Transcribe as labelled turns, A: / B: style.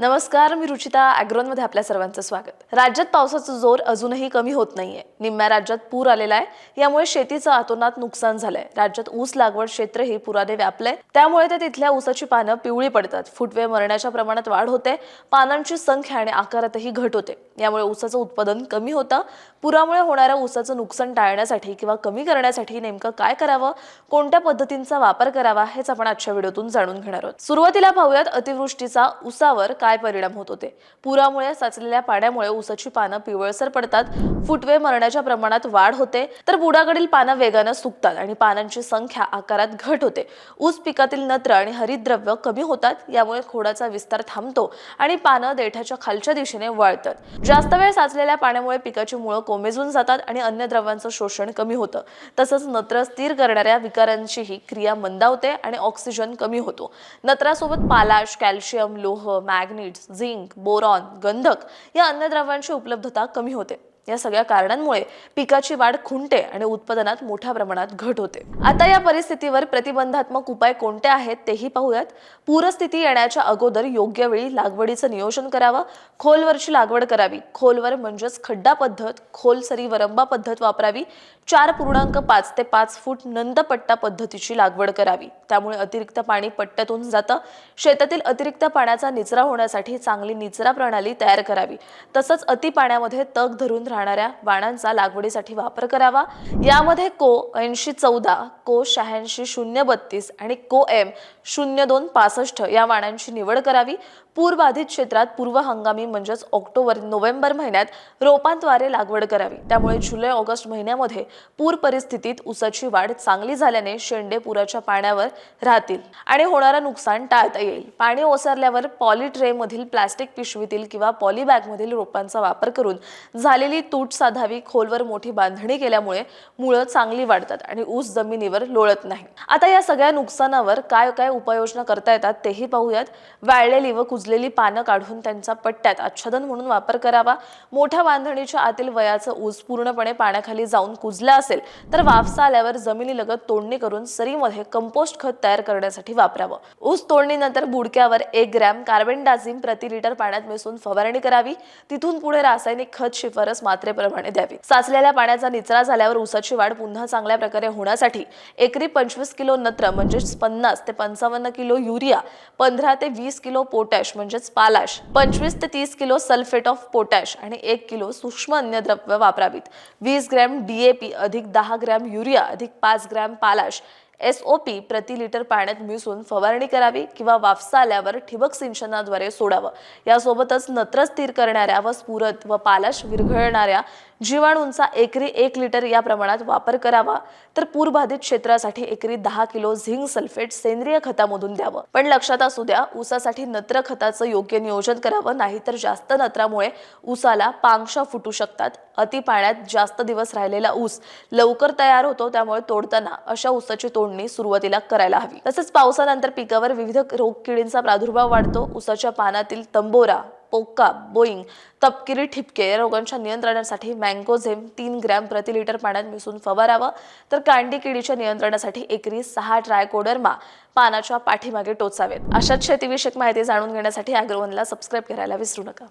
A: नमस्कार मी रुचिता ॲग्रोनमध्ये आपल्या सर्वांचं स्वागत. राज्यात पावसाचा जोर अजूनही कमी होत नाहीये. निम्म्या राज्यात पूर आलेला आहे. यामुळे शेतीचं अतोनात नुकसान झालंय. राज्यात ऊस लागवड क्षेत्रही पुराने व्यापलंय. त्यामुळे ते तिथल्या ऊसाची पानं पिवळी पडतात. फुटवे मरण्याच्या प्रमाणात वाढ होते. पानांची संख्या आणि आकारातही घट होते. यामुळे ऊसाचं उत्पादन कमी होतं. पुरामुळे होणाऱ्या ऊसाचं नुकसान टाळण्यासाठी किंवा कमी करण्यासाठी नेमकं काय करावं? कोणत्या पद्धतींचा वापर करावा? हेच आपण आजच्या व्हिडिओतून जाणून घेणार आहोत. सुरुवातीला पाहूयात अतिवृष्टीचा ऊसावर काय परिणाम होत होते. पुरामुळे साचलेल्या पाण्यामुळे ऊसाची पानं पिवळसर पडतात. फुटवे मरण्याच्या प्रमाणात वाढ होते. तर बुडाकडील पानं वेगानं सुकतात आणि पानांची संख्या आकारात घट होते. ऊस पिकातील नत्र आणि हरितद्रव्य कमी होतात. यामुळे खोडाचा विस्तार थांबतो आणि पानं देठाच्या खालच्या दिशेने वळतात. जास्त वेळ साचलेल्या पाण्यामुळे पिकाची मुळं कोमेजून जातात आणि अन्य द्रव्यांचं शोषण कमी होतं. तसंच नत्र स्थिर करणाऱ्या विकारांचीही क्रिया मंदावते आणि ऑक्सिजन कमी होतो. नत्रासोबत पालाश कॅल्शियम लोह मॅग्नेट झिंक बोरॉन गंधक या अन्य द्रव्यांची उपलब्धता कमी होते. या सगळ्या कारणांमुळे पिकाची वाढ खुंटे आणि उत्पादनात मोठ्या प्रमाणात घट होते. आता या परिस्थितीवर प्रतिबंधात्मक उपाय कोणते आहेत तेही पाहूयात. पूरस्थिती येण्याच्या अगोदर योग्य वेळी लागवडीचं नियोजन करावं. खोलवरची लागवड करावी. खोलवर म्हणजेच खड्डा पद्धत खोलसरी वरंबा पद्धत वापरावी. चार पूर्णांक पाच ते पाच फूट नंदपट्टा पद्धतीची लागवड करावी. त्यामुळे अतिरिक्त पाणी पट्ट्यातून जातं. शेतातील अतिरिक्त पाण्याचा निचरा होण्यासाठी चांगली निचरा प्रणाली तयार करावी. तसंच अति पाण्यामध्ये तग धरून राहणाऱ्या वाणांचा लागवडीसाठी वापर करावा. यामध्ये को ऐंशी चौदा को शहाऐंशी शून्य बत्तीस आणि को एम शून्य दोन पासष्ट या वाणांची निवड करावी. पूरबाधित क्षेत्रात पूर्व हंगामी म्हणजेच ऑक्टोबर नोव्हेंबर महिन्यात रोपांद्वारे लागवड करावी. त्यामुळे जुलै ऑगस्ट महिन्यामध्ये पूर परिस्थितीत ऊसाची वाढ चांगली झाल्याने शेंडे पुराच्या पाण्यावर राहतील आणि होणारं नुकसान टाळता येईल. पाणी ओसरल्यावर पॉली प्लास्टिक पिशवीतील किंवा पॉलीबॅगमधील रोपांचा वापर करून झालेली तूट साधावी खोलवर मोठी बांधणी केल्यामुळे मुळं चांगली वाढतात आणि ऊस जमिनीवर लोळत नाही. आता या सगळ्या नुकसानावर काय काय उपाययोजना करता येतात तेही पाहूयात. वाळलेली व कुजलेली पानं काढून त्यांचा पट्ट्यात आच्छादन म्हणून वापर करावा. मोठ्या बांधणीच्या आतील वयाचं ऊस पूर्णपणे पाण्याखाली जाऊन कुजला असेल तर वाफसा आल्यावर जमिनीलगत तोडणी करून सरीमध्ये कंपोस्ट खत तयार करण्यासाठी वापरावं. ऊस तोडणीनंतर बुडक्यावर एक ग्रॅम कार्बन डाझिम प्रति लिटर पाण्यात मिसळून फवारणी करावी. तिथून पुढे रासायनिक खत शिफारस मात्रेप्रमाणे द्यावी. साचलेल्या पाण्याचा निचरा झाल्यावर ऊसाची वाढ पुन्हा चांगल्या प्रकारे होण्यासाठी एकरी पंचवीस किलो नत्र म्हणजेच पन्नास ते पंचावन्न किलो युरिया पंधरा ते वीस किलो पोटॅश म्हणजेच पालाश पंचवीस ते तीस किलो सल्फेट ऑफ पोटॅश आणि एक किलो सूक्ष्म अन्नद्रव्य वापरावीत. वीस ग्रॅम डीएपी अधिक दहा ग्रॅम युरिया अधिक पाच ग्रॅम पालाश एस ओ पी प्रति लिटर पाण्यात मिसळून फवारणी करावी किंवा वाफसा आल्यावर ठिबक सिंचनाद्वारे सोडावं. यासोबतच नत्र स्थिर करणाऱ्या व स्फुरत व पालाश विरघळणाऱ्या जीवाणूंचा एकरी एक लिटर या प्रमाणात वापर करावा तर पूरबाधित क्षेत्रासाठी एकरी दहा किलो झिंक सल्फेट सेंद्रिय खतामधून द्यावं. पण लक्षात असू द्या ऊसासाठी नत्र खताचं योग्य नियोजन करावं नाहीतर जास्त नत्रामुळे ऊसाला पांगशा फुटू शकतात. अति पाण्यात जास्त दिवस राहिलेला ऊस लवकर तयार होतो त्यामुळे तोडताना अशा ऊसाची तोडणी सुरुवातीला करायला हवी. तसेच पावसानंतर पिकावर विविध रोग किडींचा प्रादुर्भाव वाढतो. ऊसाच्या पानातील तंबोरा पोक्का बोईंग तपकिरी ठिपके या रोगांच्या नियंत्रणासाठी मँगोझेम तीन ग्रॅम प्रति लिटर पाण्यात मिसळून फवारावं. तर कांडी किडीच्या नियंत्रणासाठी एकरी सहा ट्रायकोडर्मा पानाच्या पाठीमागे टोचावेत. अशाच शेतीविषयक माहिती जाणून घेण्यासाठी अॅग्रोवनला सबस्क्राईब करायला विसरू नका.